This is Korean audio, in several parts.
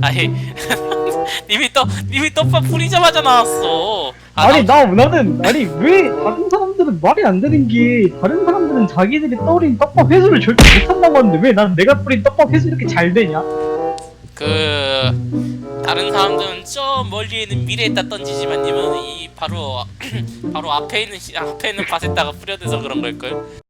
아니 님이 떠 님이 떡밥 뿌리자마자 나왔어. 아, 아니 나, 나 나는 아니 왜 다른 사람들은 말이 안 되는 게 다른 사람들은 자기들이 떠올린 떡밥 회수를 절대 못한다고 하는데 왜 난 내가 뿌린 떡밥 회수 이렇게 잘 되냐? 그 다른 사람들은 저 멀리 있는 미래에다 던지지만 님은 이 바로 바로 앞에 있는 시, 앞에 있는 밭에다가 뿌려대서 그런 걸걸.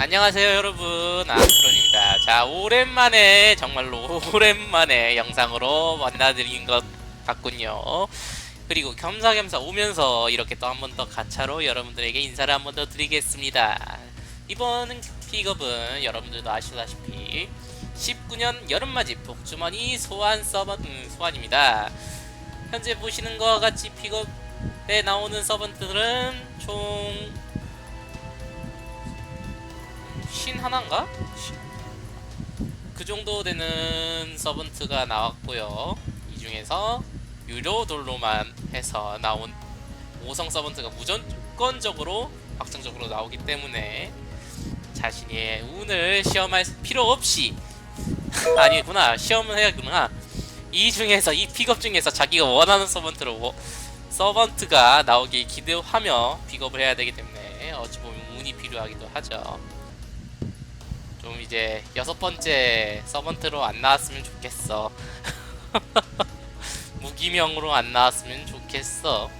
안녕하세요 여러분 아크론입니다. 자 오랜만에 정말로 오랜만에 영상으로 만나드린 것 같군요. 그리고 겸사겸사 오면서 이렇게 또 한 번 더 가차로 여러분들에게 인사를 한 번 더 드리겠습니다. 이번 픽업은 여러분들도 아시다시피 19년 여름맞이 복주머니 소환 서번 음, 소환입니다. 현재 보시는 것과 같이 픽업에 나오는 서번트들은 총 신 하나인가? 그 정도 되는 서번트가 나왔고요. 이 중에서 유료 돌로만 해서 나온 5성 서번트가 무조건적으로 확정적으로 나오기 때문에 자신의 운을 시험할 필요 없이 아니구나 시험을 해야구나 이 중에서 이 픽업 중에서 자기가 원하는 서번트로 워- 서번트가 나오길 기대하며 픽업을 해야 되기 때문에 어찌 보면 운이 필요하기도 하죠 좀 이제 여섯 번째 서번트로 안 나왔으면 좋겠어 무기명으로 안 나왔으면 좋겠어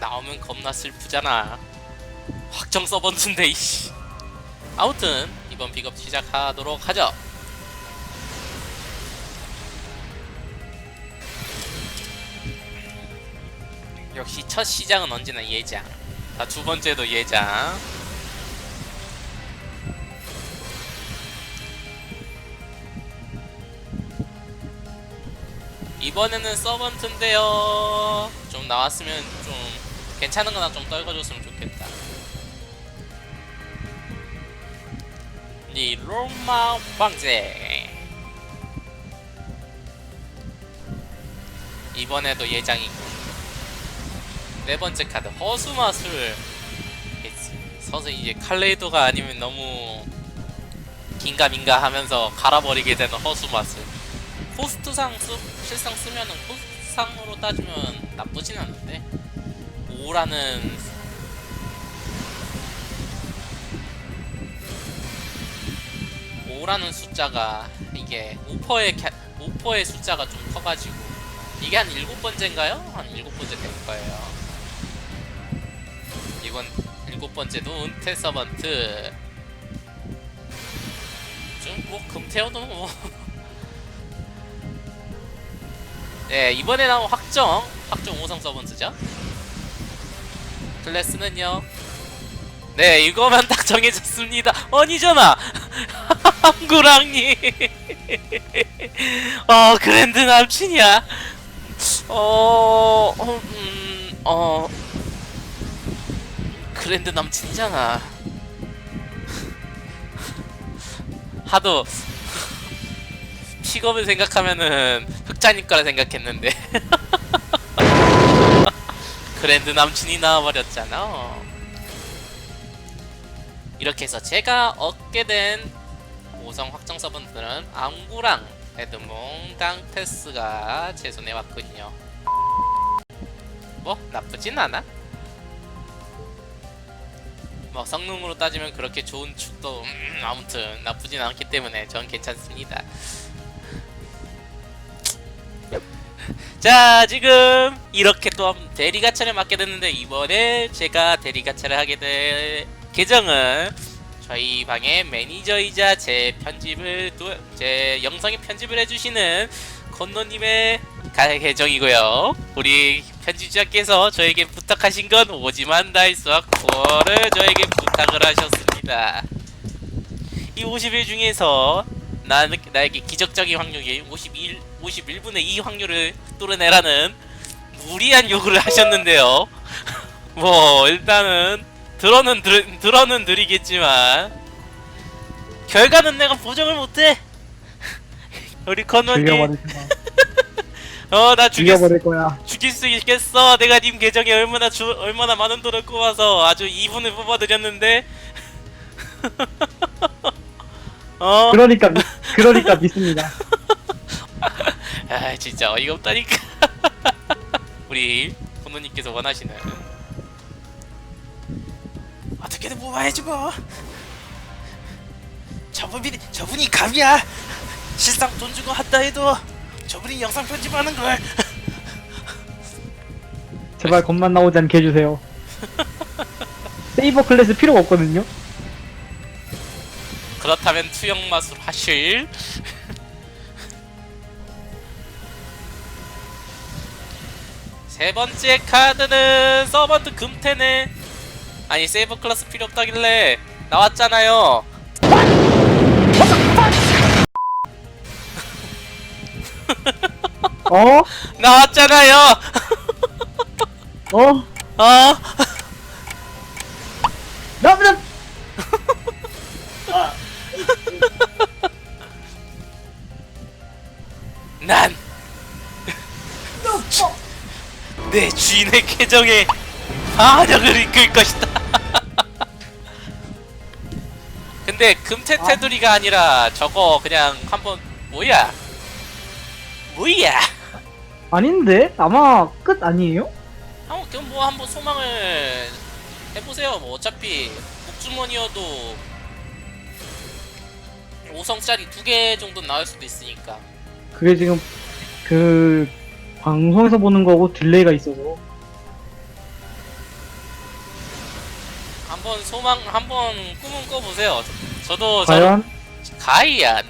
나오면 겁나 슬프잖아 확정 서번트인데 이씨 아무튼 이번 픽업 시작하도록 하죠. 역시 첫 시작은 언제나 예장. 자, 두 번째도 예장. 이번에는 서번트인데요. 좀 나왔으면 좀 괜찮은 거나 좀 떨궈줬으면 좋겠다. 니 로마 황제 이번에도 예장이고 네 번째 카드 허수마술 서서 이제 칼레이도가 아니면 너무 긴가민가 하면서 갈아버리게 되는 허수마술 코스트상 쓰, 실상 쓰면은 코스트상으로 따지면 나쁘진 않은데 5라는 오라는 숫자가 이게 오퍼의 캐, 오퍼의 숫자가 좀 커가지고 이게 한 일곱 번째인가요? 한 일곱 번째 될 거예요. 이번 일곱 번째도 은퇴 서번트 좀뭐 금태어도 뭐. 네 이번에 나온 확정 확정 5성 서번트죠. 클래스는요. 네 이거만 딱 정해졌습니다. 아니잖아. 한구랑님. 어 그랜드 남친이야. 어, 어, 음, 어 그랜드 남친이잖아. 하도 픽업을 생각하면은 흑자님 거라 생각했는데 그랜드 남친이 나와버렸잖아. 이렇게 해서 제가 얻게 된 5성 확정 서번트는 앙구랑 에드몽 당테스가 제 손에 왔군요. 뭐 나쁘진 않아. 뭐 성능으로 따지면 그렇게 좋은 축도 음, 아무튼 나쁘진 않기 때문에 전 괜찮습니다. 자 지금 이렇게 또 한- 대리가차를 맡게 됐는데 이번에 제가 대리가차를 하게 될 계정은 저희 방의 매니저이자 제 편집을 도, 제 영상에 편집을 해주시는 건노님의 가- 계정이고요. 우리 편집자께서 저에게 부탁하신 건 오지만 다이스와 코어를 저에게 부탁을 하셨습니다. 이 50일 중에서 나, 나에게 기적적인 확률이 51, 51분의 2 확률을 뚫어내라는 무리한 요구를 하셨는데요. 뭐 일단은 들어는 들, 들어는 드리겠지만 결과는 내가 보정을 못해. 우리 거야. 어나 죽였 죽여버릴 거야. 죽일 수 있겠어. 내가 님 계정에 얼마나 주, 얼마나 많은 돈을 뽑아서 아주 2분을 뽑아드렸는데 어? 그러니까 미- 그러니까 믿습니다. 아 진짜 어이가 없다니까 우리 부모님께서 원하시는 어떻게든 뽑아야지고 저분이 저분이 감이야 실상 돈 주고 한다 해도 저분이 영상 편집하는 걸 제발 겁만 나오지 않게 해주세요. 세이버 클래스 필요가 없거든요. 그렇다면 투영 마술 하실 세 번째 카드는 서번트 금태네 아니 세이버 클래스 필요 없다길래 나왔잖아요 어? 나왔잖아요 어? 어? 나보다 난 내 주인의 계정에 반역을 이끌 것이다. 근데 금태 테두리가 아니라 저거 그냥 한번 뭐야? 뭐야? 아닌데 아마 끝 아니에요? 한번 그럼 뭐 한번 소망을 해보세요. 뭐 어차피 목주머니여도 5성짜리 두 개 정도 나올 수도 있으니까. 그게 지금 그 방송에서 보는 거고 딜레이가 있어서 한번 소망 한번 꿈은 꿔보세요. 저도 저 과연 가이안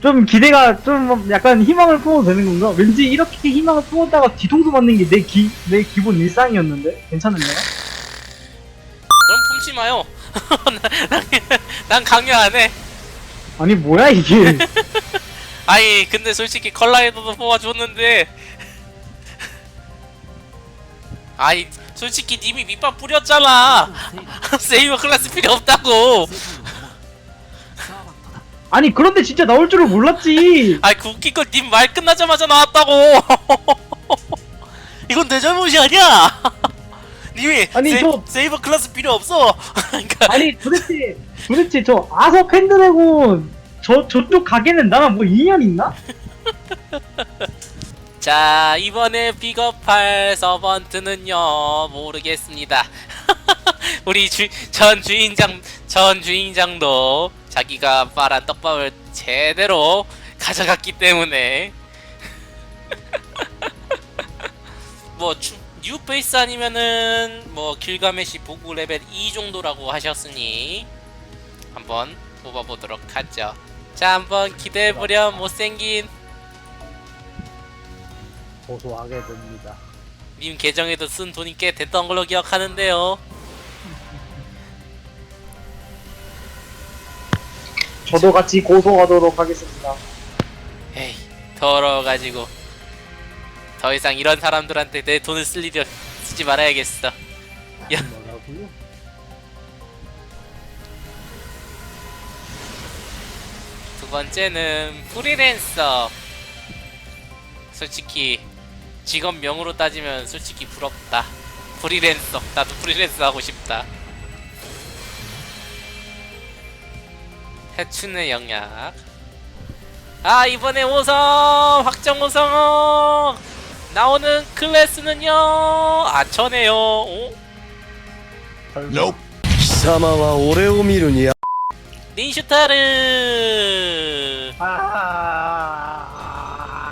좀 기대가 좀 약간 희망을 품어도 되는 건가? 왠지 이렇게 희망을 품었다가 뒤통수 맞는 게 내 기 내 기본 일상이었는데 괜찮은가요? 그럼 품지 마요. 난, 난 강요 안 해. 아니 뭐야 이게 아니 근데 솔직히 컬라이더도 뽑아줬는데 아니 솔직히 님이 밑밥 뿌렸잖아. 세이버 클래스 필요 없다고. 아니 그런데 진짜 나올 줄을 몰랐지 아이 그 웃긴 건님 말 끝나자마자 나왔다고. 이건 내 잘못이 아니야. 님이 아니, 세, 저- 세이버 클래스 필요 없어. 그러니까 아니 도대체 도대체 저 아서 팬드래곤 저 저쪽 가게는 나랑 뭐 인연 있나? 자 이번에 픽업할 서번트는요 모르겠습니다. 우리 주, 전 주인장 전 주인장도 자기가 말한 떡밥을 제대로 가져갔기 때문에. 뭐 주, 뉴페이스 아니면은 뭐 길가메시 보고 레벨 2 정도라고 하셨으니 한번 뽑아보도록 하죠 자 한번 기대해보렴 못생긴 고소하게 됩니다. 님 계정에도 쓴 돈이 꽤 됐던 걸로 기억하는데요. 저도 같이 고소하도록 하겠습니다 에이, 더러워가지고 더 이상 이런 사람들한테 내 돈을 쓸 일이 없- 쓰지 말아야겠어. 야. 번째는 프리랜서. 솔직히 직업명으로 따지면 솔직히 부럽다. 프리랜서. 나도 프리랜서 하고 싶다. 해춘의 영약. 아 이번에 5성 확정 5성 나오는 클래스는요 아처네요. 오? 설마 貴様は俺を見るに あ 린슈타르 아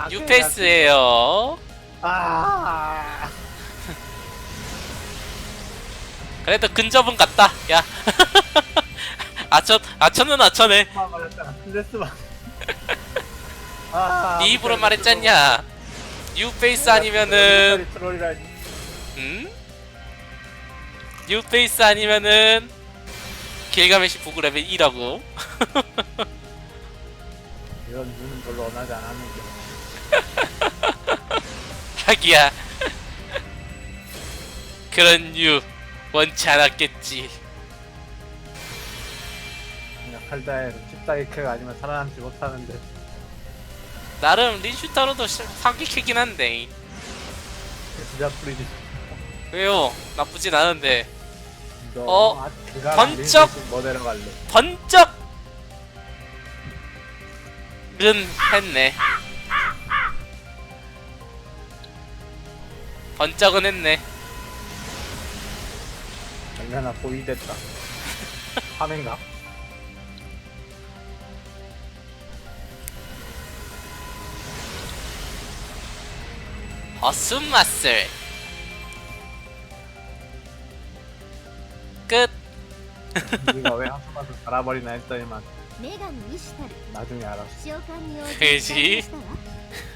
뉴페이스예요. 아 그래도 근접은 같다. 야. 아처 아처는 아처네. 아아네 입으로 말했잖냐. 뉴페이스 아니면은 트롤이라니 음? 뉴페이스 아니면은 길가메시 부구 레벨 2라고. 이런 눈은 별로 원하지 않았는데 자기야. 그런 유 원치 않았겠지. 그냥 칼다에 칩다이크가 아니면 살아남지 못하는데 나름 린슈타로도 시- 사기캐긴 한데. 진짜 뿌리지 왜요? 나쁘진 않은데. 너 어? 아, 번쩍! 뭐 데려갈래 번쩍 은 했네. 번쩍은 했네. 장면아 보이됐다. 화면가? 어순맛술 끝. 우리가 왜 한숨만서 갈아버리나 했더니만 女神にしたる 나중에 알았어. 召喚に応じクジてしたわ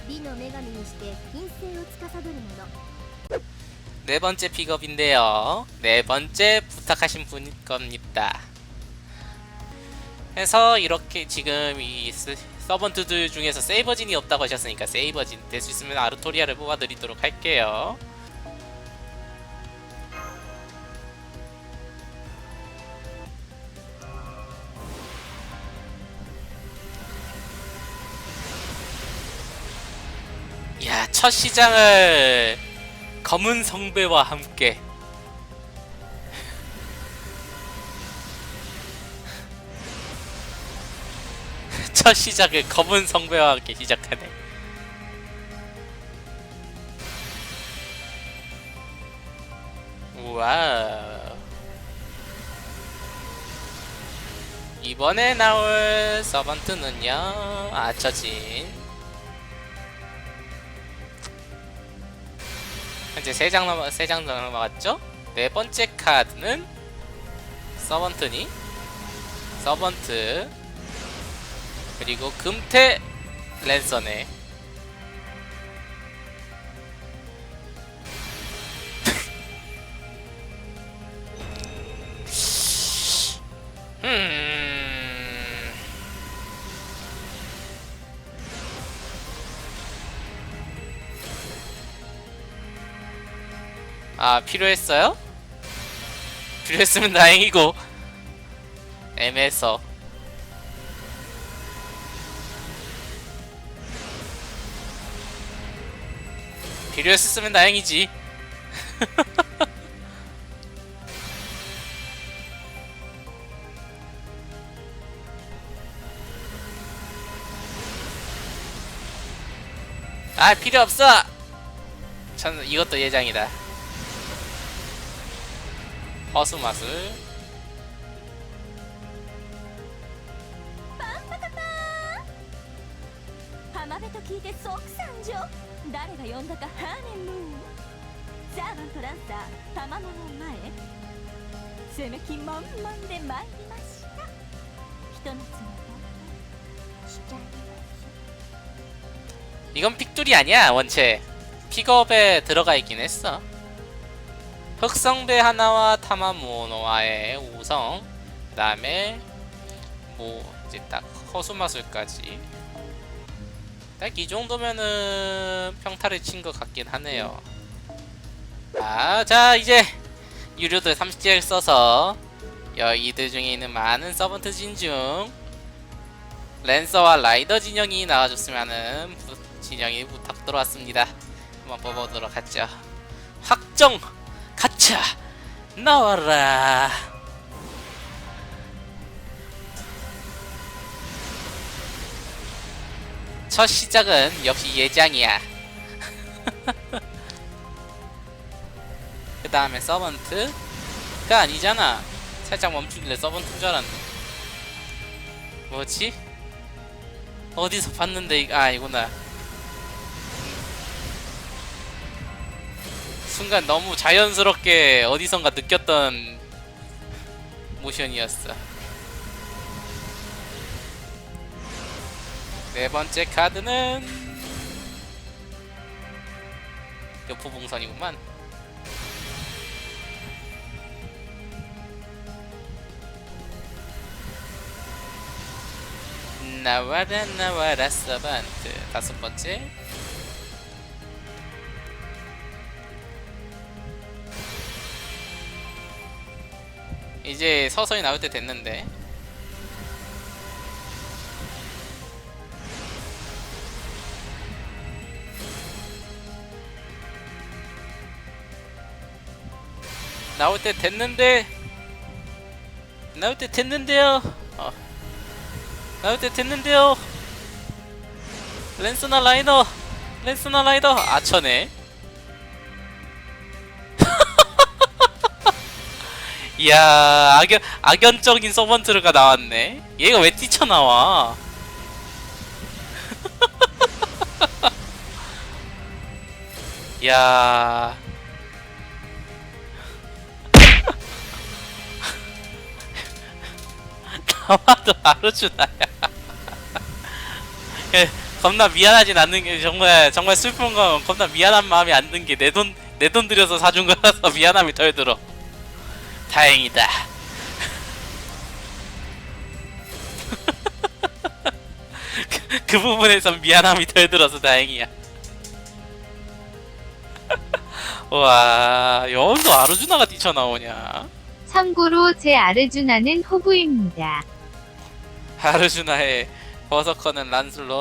美の女神にして金星を司る者 네 번째 픽업인데요. 네 번째 부탁하신 분 겁니다. 그래서 이렇게 지금 이 스- 서번트들 중에서 세이버진이 없다고 하셨으니까 세이버진 될 수 있으면 아르토리아를 뽑아드리도록 할게요. 첫 시장을 검은 성배와 함께 첫 시작을 검은 성배와 함께 시작하네. 우와. 이번에 나올 서번트는요, 아처진. 현재 3장 넘어 3장 넘어갔죠? 네 번째 카드는 서번트니? 서번트. 그리고 금태 랜서네 음... 아 필요했어요? 필요했으면 다행이고. 애매해서. 필요했으면 다행이지. 아 필요 없어. 전 이것도 예장이다 허수마술. 이건 픽둘이 아니야 원체. 픽업에 들어가 있긴 했어. 흑성배 하나와 타마모노아의 우성 그 다음에 뭐 이제 딱 허수마술까지 딱 이 정도면은 평타를 친 것 같긴 하네요 아 자 이제 유료들 30질 써서 여 이들 중에 있는 많은 서번트 진중 랜서와 라이더 진영이 나와줬으면은 부- 진영이 부탁 들어왔습니다. 한번 뽑아보도록 하죠. 확정 가차 나와라. 첫 시작은 역시 예장이야. 그 다음에 서번트가 아니잖아. 살짝 멈추길래 서번트인 줄 알았네. 뭐지? 어디서 봤는데 이- 아 이구나 순간 너무 자연스럽게 어디선가 느꼈던 모션이었어. 네 번째 카드는 여포 봉선이구만. 나와라 나와라 서반트. 다섯 번째 이제 서서히 나올 때 됐는데. 나올 때 됐는데 나올 때 됐는데요. 어. 나올 때 됐는데요. 랜스나 라이더 랜스나 라이더 아처네 이야 악연 악연적인 서번트가 나왔네. 얘가 왜 뛰쳐나와? 야. 나와도 아르주나야 예, 겁나 미안하진 않는 게 정말 정말 슬픈 건 겁나 미안한 마음이 안 든 게 내 돈 내 돈 들여서 사준 거라서 미안함이 덜 들어 다행이다. 그, 그 부분에선 미안함이 덜 들어서 다행이야. 와 여기도 아르주나가 뛰쳐나오냐? 참고로 제 아르주나는 호구입니다. 아르주나의 버서커는 란슬롯